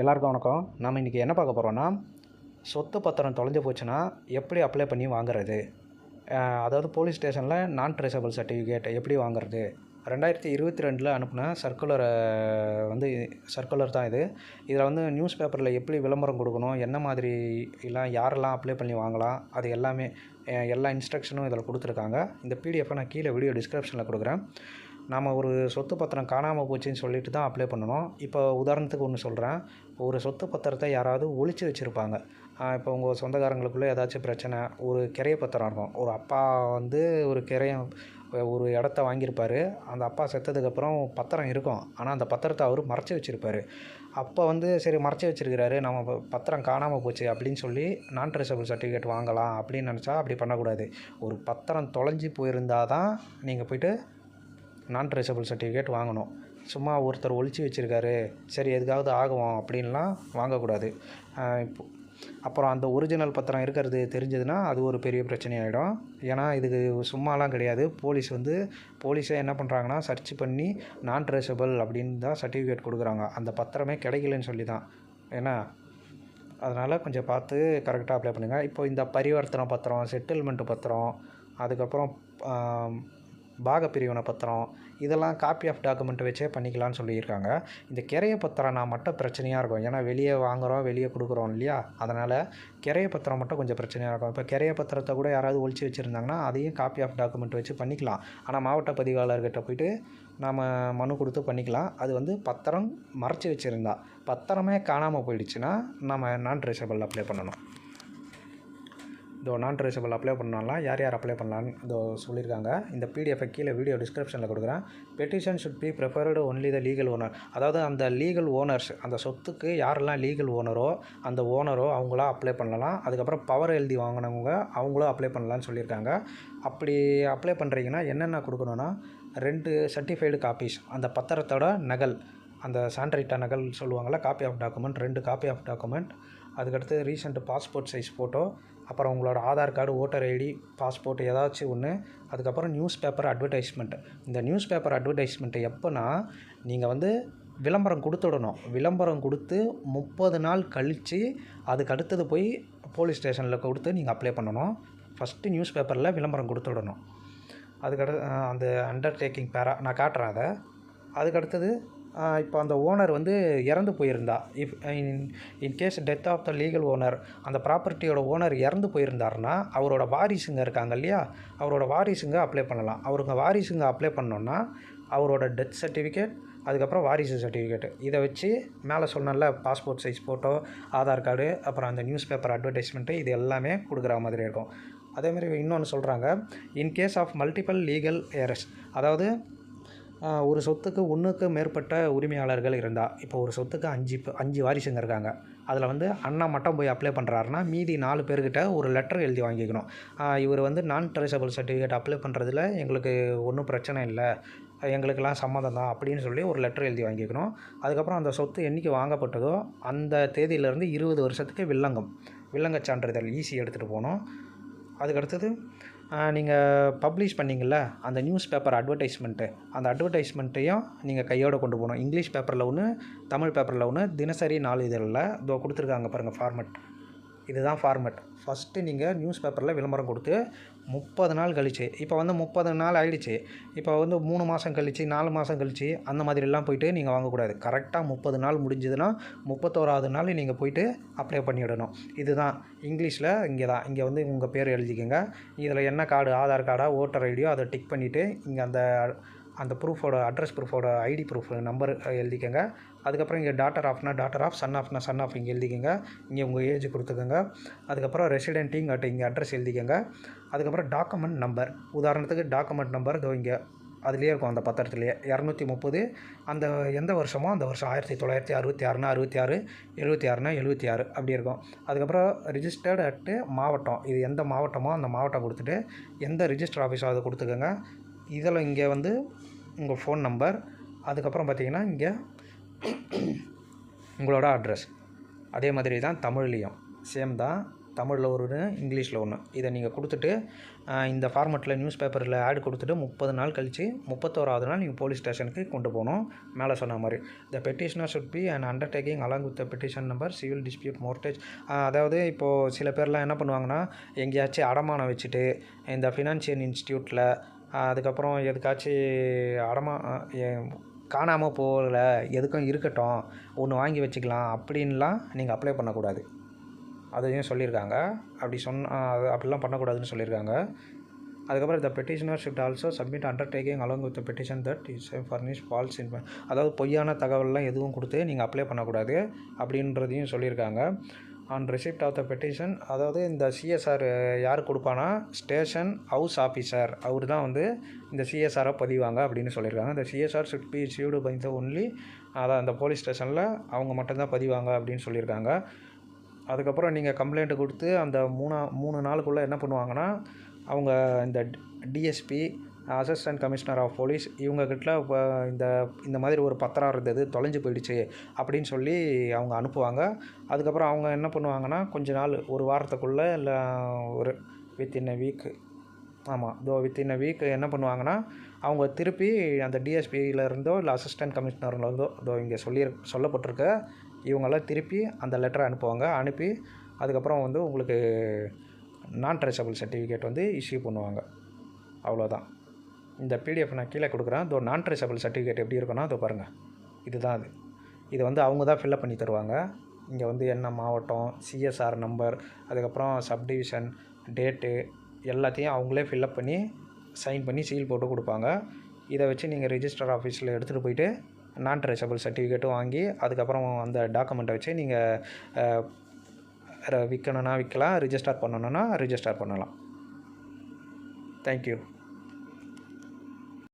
எல்லாருக்கும் வணக்கம். நம்ம இன்றைக்கி என்ன பார்க்க போகிறோன்னா சொத்து பத்திரம் தொலைஞ்சு போச்சுன்னா எப்படி அப்ளை பண்ணி வாங்குறது? அதாவது போலீஸ் ஸ்டேஷனில் நான் ட்ரேசபிள் சர்டிஃபிகேட் எப்படி வாங்குறது? ரெண்டாயிரத்தி இருபத்தி ரெண்டில் அனுப்பின சர்க்குலரை வந்து சர்க்குலர் தான் இது. இதில் வந்து நியூஸ் பேப்பரில் எப்படி விளம்பரம் கொடுக்கணும் என்ன மாதிரி எல்லாம் யாரெல்லாம் அப்ளை பண்ணி வாங்கலாம் அது எல்லாமே எல்லா இன்ஸ்ட்ரக்ஷனும் இதில் கொடுத்துருக்காங்க. இந்த பிடிஎஃபை நான் கீழே வீடியோ டிஸ்கிரிப்ஷனில் கொடுக்குறேன். நாம் ஒரு சொத்து பத்திரம் காணாமல் போச்சுன்னு சொல்லிட்டு தான் அப்ளை பண்ணணும். இப்போ உதாரணத்துக்கு ஒன்று சொல்கிறேன் ஒரு சொத்து பத்திரத்தை யாராவது ஒழிச்சு வச்சுருப்பாங்க. இப்போ உங்கள் சொந்தக்காரங்களுக்குள்ளே ஏதாச்சும் பிரச்சனை ஒரு கிரைய பத்திரம் இருக்கும். ஒரு அப்பா வந்து ஒரு கிரையம் ஒரு இடத்த வாங்கியிருப்பார். அந்த அப்பா செத்ததுக்கப்புறம் பத்திரம் இருக்கும். ஆனால் அந்த பத்திரத்தை அவர் மறைச்சி வச்சுருப்பாரு. அப்போ வந்து சரி மறைச்சி வச்சுருக்கிறாரு. நம்ம பத்திரம் காணாமல் போச்சு அப்படின்னு சொல்லி நான் ட்ரெஸபிள் சர்டிஃபிகேட் வாங்கலாம் அப்படின்னு நினச்சா அப்படி பண்ணக்கூடாது. ஒரு பத்திரம் தொலைஞ்சி போயிருந்தால் தான் நீங்கள் போய்ட்டு நான் ட்ரேசபிள் சர்டிஃபிகேட் வாங்கணும். சும்மா ஒருத்தர் ஒழிச்சு வச்சுருக்காரு. சரி எதுக்காவது ஆகும் அப்படின்லாம் வாங்கக்கூடாது. இப்போ அப்புறம் அந்த ஒரிஜினல் பத்திரம் இருக்கிறது தெரிஞ்சதுன்னா அது ஒரு பெரிய பிரச்சனையாயிடும். ஏன்னா இதுக்கு சும்மாலாம் கிடையாது. போலீஸ் வந்து போலீஸே என்ன பண்ணுறாங்கன்னா சர்ச் பண்ணி நான் ட்ரேசபிள் அப்படின்னு தான் சர்டிஃபிகேட் கொடுக்குறாங்க. அந்த பத்திரமே கிடைக்கலன்னு சொல்லி தான் ஏன்னா அதனால் கொஞ்சம் பார்த்து கரெக்டாக அப்ளை பண்ணுங்கள் இப்போ இந்த பரிவர்த்தனை பத்திரம் செட்டில்மெண்ட் பத்திரம் அதுக்கப்புறம் பாகப்பிரிவினை பாக பிரிவினை பத்திரம் இதெல்லாம் காப்பி ஆஃப் டாக்குமெண்ட் வச்சே பண்ணிக்கலாம்னு சொல்லியிருக்காங்க. இந்த கிரைய பத்திரம்னா மட்டும் பிரச்சனையாக இருக்கும். ஏன்னா வெளியே வாங்குகிறோம் வெளியே கொடுக்குறோம் இல்லையா? அதனால் கிரைய பத்திரம் மட்டும் கொஞ்சம் பிரச்சனையாக இருக்கும். இப்போ கிரைய பத்திரத்தை கூட யாராவது ஒழிச்சு வச்சுருந்தாங்கன்னா அதையும் காப்பி ஆஃப் டாக்குமெண்ட் வச்சு பண்ணிக்கலாம். ஆனால் மாவட்ட பதிவாளர்கிட்ட போயிட்டு நாம் மனு கொடுத்து பண்ணிக்கலாம். அது வந்து பத்திரம் மறைச்சி வச்சுருந்தா பத்திரமே காணாமல் போயிடுச்சுன்னா நம்ம நான் ட்ரேசபிள் அப்ளை பண்ணணும். இதோ நான் ட்ரேசபிள் அப்ளை பண்ணலாம் யார் யார் அப்ளை பண்ணலான்னு இதோ சொல்லியிருக்காங்க. இந்த பிடிஎஃப் கீழே வீடியோ டிஸ்கிரிப்ஷனில் கொடுக்குறேன். Petition should be preferred only the legal owner அதாவது அந்த லீகல் ஓனர்ஸ் அந்த சொத்துக்கு யாரெல்லாம் லீகல் ஓனரோ அந்த ஓனரோ அவங்களா அப்ளை பண்ணலாம். அதுக்கப்புறம் பவர் எழுதி வாங்கினவங்க அவங்களும் அப்ளை பண்ணலான்னு சொல்லியிருக்காங்க. அப்படி அப்ளை பண்ணுறீங்கன்னா என்னென்ன கொடுக்கணுன்னா ரெண்டு சர்டிஃபைடு காப்பீஸ் அந்த பத்திரத்தோட நகல் அந்த சான்ரைட்டா நகல் சொல்லுவாங்கள்ல காப்பி ஆஃப் டாக்குமெண்ட் ரெண்டு காப்பி ஆஃப் டாக்குமெண்ட் அதுக்கடுத்து ரீசெண்ட் பாஸ்போர்ட் சைஸ் ஃபோட்டோ அப்புறம் உங்களோட Aadhaar card voter ID passport ஏதாச்சும் ஒன்று அதுக்கப்புறம் நியூஸ் பேப்பர் அட்வர்டைஸ்மெண்ட் இந்த நியூஸ் பேப்பர் அட்வர்டைஸ்மெண்ட் எப்போனா நீங்கள் வந்து விளம்பரம் கொடுத்துடணும். விளம்பரம் கொடுத்து முப்பது நாள் கழித்து அதுக்கு அடுத்தது போய் போலீஸ் ஸ்டேஷனில் கொடுத்து நீங்கள் அப்ளை பண்ணணும். ஃபஸ்ட்டு நியூஸ் பேப்பரில் விளம்பரம் கொடுத்துடணும். அதுக்கடு அந்த அண்டர்டேக்கிங் பேரா நான் காட்டுறேன் அதை. அதுக்கடுத்தது இப்போ அந்த ஓனர் வந்து இறந்து போயிருந்தா. If in in case death of the legal owner அந்த ப்ராப்பர்ட்டியோட ஓனர் இறந்து போயிருந்தாருன்னா அவரோட வாரிசுங்க இருக்காங்க இல்லையா? அவரோட வாரிசுங்க அப்ளை பண்ணலாம். அவருங்க வாரிசுங்க அப்ளை பண்ணோன்னா அவரோட டெத் சர்டிஃபிகேட் அதுக்கப்புறம் வாரிசு சர்டிஃபிகேட் இதை வச்சு மேலே சொன்னல passport size photo Aadhaar card அப்புறம் அந்த நியூஸ் பேப்பர் அட்வர்டைஸ்மெண்ட்டு இது எல்லாமே கொடுக்குற மாதிரி இருக்கும். அதேமாதிரி இன்னொன்று சொல்கிறாங்க in case of multiple legal heirs அதாவது ஒரு சொத்துக்கு ஒன்றுக்கு மேற்பட்ட உரிமையாளர்கள் இருந்தால் இப்போ ஒரு சொத்துக்கு அஞ்சு அஞ்சு வாரிசுங்க இருக்காங்க. அதில் வந்து அண்ணா மட்டும் போய் அப்ளை பண்ணுறாருன்னா மீதி நாலு பேர்கிட்ட ஒரு லெட்டர் எழுதி வாங்கிக்கணும். இவர் வந்து நான் ட்ரேசபிள் சர்டிஃபிகேட் அப்ளை பண்ணுறதுல எங்களுக்கு ஒன்றும் பிரச்சனை இல்லை. எங்களுக்கெல்லாம் சம்மதம் தான் அப்படின்னு சொல்லி ஒரு லெட்டர் எழுதி வாங்கிக்கணும். அதுக்கப்புறம் அந்த சொத்து என்றைக்கு வாங்கப்பட்டதோ அந்த தேதியிலேருந்து இருபது வருஷத்துக்கு வில்லங்கம். வில்லங்கச் சான்றிதழ் ஈஸி எடுத்துகிட்டு போகணும் அதுக்கடுத்தது நீங்கள் பப்ளிஷ் பண்ணீங்கள்ல அந்த நியூஸ் பேப்பர் அட்வர்டைஸ்மெண்ட்டு அந்த அட்வர்டைஸ்மெண்ட்டையும் நீங்கள் கையோடு கொண்டு போகணும். இங்கிலீஷ் பேப்பரில் ஒன்று தமிழ் பேப்பரில் ஒன்று தினசரி நாலு இதழில் இதோ கொடுத்துருக்காங்க பாருங்கள் ஃபார்மெட் இதுதான் ஃபார்மேட் ஃபஸ்ட்டு நீங்கள் நியூஸ் பேப்பரில் விளம்பரம் கொடுத்து முப்பது நாள் கழிச்சு இப்போ வந்து முப்பது நாள் ஆகிடுச்சு இப்போ வந்து மூணு மாதம் கழிச்சு நாலு மாதம் கழிச்சு அந்த மாதிரிலாம் போயிட்டு நீங்கள் வாங்கக்கூடாது. கரெக்டாக முப்பது நாள் முடிஞ்சதுன்னா முப்பத்தோராவது நாள் நீங்கள் போயிட்டு அப்ளை பண்ணிவிடணும் இதுதான். இங்கிலீஷில் இங்கே தான் இங்கே வந்து உங்கள் பேர் எழுதிக்கோங்க. இதில் என்ன கார்டு ஆதார் கார்டா ஓட்டர் ஐடியோ அதை டிக் பண்ணிவிட்டு இங்கே அந்த அந்த ப்ரூஃபோட அட்ரஸ் ப்ரூஃபோட ஐடி ப்ரூஃப் நம்பர் எழுதிக்கோங்க. அதுக்கப்புறம் இங்கே டாட்டர் ஆஃப்னா டாட்டர் ஆஃப் சன் ஆஃப்னா சன் ஆஃப் இங்கே எழுதிக்கோங்க. இங்கே உங்கள் ஏஜ் கொடுத்துக்கோங்க. அதுக்கப்புறம் ரெசிடென்ட்டிங் அட் இங்கே அட்ரஸ் எழுதிக்கோங்க. அதுக்கப்புறம் டாக்குமெண்ட் நம்பர் உதாரணத்துக்கு டாக்குமெண்ட் நம்பர் இதோ இங்கே அதுலேயே இருக்கும் அந்த பத்திரத்துலேயே. இரநூத்தி முப்பது அந்த எந்த வருஷமோ அந்த வருஷம் ஆயிரத்தி தொள்ளாயிரத்தி அறுபத்தி ஆறுனா அறுபத்தி ஆறு எழுபத்தி ஆறுனா எழுபத்தி ஆறு அப்படி இருக்கும். அதுக்கப்புறம் ரிஜிஸ்டர்டு அட்டு மாவட்டம். இது எந்த மாவட்டமோ அந்த மாவட்டம் கொடுத்துட்டு எந்த ரிஜிஸ்டர் ஆஃபீஸோ அதை கொடுத்துக்கோங்க. இதில் இங்கே வந்து உங்கள் ஃபோன் நம்பர் அதுக்கப்புறம் பார்த்தீங்கன்னா இங்கே உங்களோட அட்ரஸ். அதே மாதிரி தான் தமிழ்லேயும். சேம் தான் தமிழில் ஒன்று இங்கிலீஷில் ஒன்று. இதை நீங்கள் கொடுத்துட்டு இந்த ஃபார்மெட்டில் நியூஸ் பேப்பரில் ஆட் கொடுத்துட்டு முப்பது நாள் கழித்து முப்பத்தோராவது நாள் நீங்கள் போலீஸ் ஸ்டேஷனுக்கு கொண்டு போகணும். மேலே சொன்ன மாதிரி. The petitioner should be and undertaking along with the petition number civil dispute mortgage அதாவது இப்போது சில பேர்லாம் என்ன பண்ணுவாங்கன்னா எங்கேயாச்சும் அடமானம் வச்சுட்டு இந்த ஃபினான்ஷியல் இன்ஸ்டியூட்டில் அதுக்கப்புறம் எதுக்காச்சும் அடமா காணாமல் போகல எதுக்கும் இருக்கட்டும் ஒன்று வாங்கி வச்சுக்கலாம் அப்படின்லாம் நீங்கள் அப்ளை பண்ணக்கூடாது. அதையும் சொல்லியிருக்காங்க. அப்படி சொன்ன அது அப்படிலாம் பண்ணக்கூடாதுன்னு சொல்லியிருக்காங்க. அதுக்கப்புறம் the petitioner should also submit undertaking along with petition that is furnish false in அதாவது பொய்யான தகவல்லாம் எதுவும் கொடுத்து நீங்கள் அப்ளை பண்ணக்கூடாது அப்படின்றதையும் சொல்லியிருக்காங்க. On receipt of the petition அதாவது இந்த சிஎஸ்ஆர் யார் கொடுப்பானா? ஸ்டேஷன் ஹவுஸ் ஆஃபீஸர் அவர் தான் வந்து இந்த சிஎஸ்ஆரை பதிவாங்க அப்படின்னு சொல்லியிருக்காங்க. இந்த CSR should be issued by the only அதான் அந்த போலீஸ் ஸ்டேஷனில் அவங்க மட்டும்தான் பதிவாங்க அப்படின்னு சொல்லியிருக்காங்க. அதுக்கப்புறம் நீங்கள் கம்ப்ளைண்ட் கொடுத்து அந்த மூணா மூணு நாளுக்குள்ளே என்ன பண்ணுவாங்கன்னா அவங்க இந்த DSP assistant commissioner of police இவங்கக்கிட்ட இப்போ இந்த இந்த மாதிரி ஒரு பத்திரம் இருந்தது தொலைஞ்சு போயிடுச்சு அப்படின்னு சொல்லி அவங்க அனுப்புவாங்க. அதுக்கப்புறம் அவங்க என்ன பண்ணுவாங்கன்னா கொஞ்ச நாள் ஒரு வாரத்துக்குள்ளே இல்லை ஒரு வித்தின் அ வீக் ஆமாம் இதோ வித்தின் அ வீக் என்ன பண்ணுவாங்கன்னா அவங்க திருப்பி அந்த டிஎஸ்பியில் இருந்தோ இல்லை அசிஸ்டன்ட் கமிஷனர்ல இருந்தோ இதோ இங்கே சொல்லி சொல்லப்பட்டிருக்க இவங்கெல்லாம் திருப்பி அந்த லெட்டரை அனுப்புவாங்க. அனுப்பி அதுக்கப்புறம் வந்து உங்களுக்கு நான் ட்ரேசபிள் சர்டிஃபிகேட் வந்து இஷ்யூ பண்ணுவாங்க. அவ்வளோதான் இந்த பிடிஎஃப் நான் கீழே கொடுக்குறேன். இதோ நான் ட்ரேசபிள் சர்டிஃபிகேட் எப்படி இருக்குன்னா அதை பாருங்கள் இதுதான் அது. இது வந்து அவங்க தான் ஃபில்அப் பண்ணி தருவாங்க. இங்கே வந்து என்ன மாவட்டம் சிஎஸ்ஆர் நம்பர் அதுக்கப்புறம் சப்டிவிஷன் டேட்டு எல்லாத்தையும் அவங்களே ஃபில்அப் பண்ணி சைன் பண்ணி சீல் போட்டு கொடுப்பாங்க. இதை வச்சு நீங்கள் ரிஜிஸ்டர் ஆஃபீஸில் எடுத்துகிட்டு போயிட்டு நான் ட்ரேசபிள் சர்டிஃபிகேட்டும் வாங்கி அதுக்கப்புறம் அந்த டாக்குமெண்ட்டை வச்சு நீங்கள் விற்கணுன்னா விற்கலாம் ரிஜிஸ்டர் பண்ணணுன்னா ரிஜிஸ்டர் பண்ணலாம். தேங்க்யூ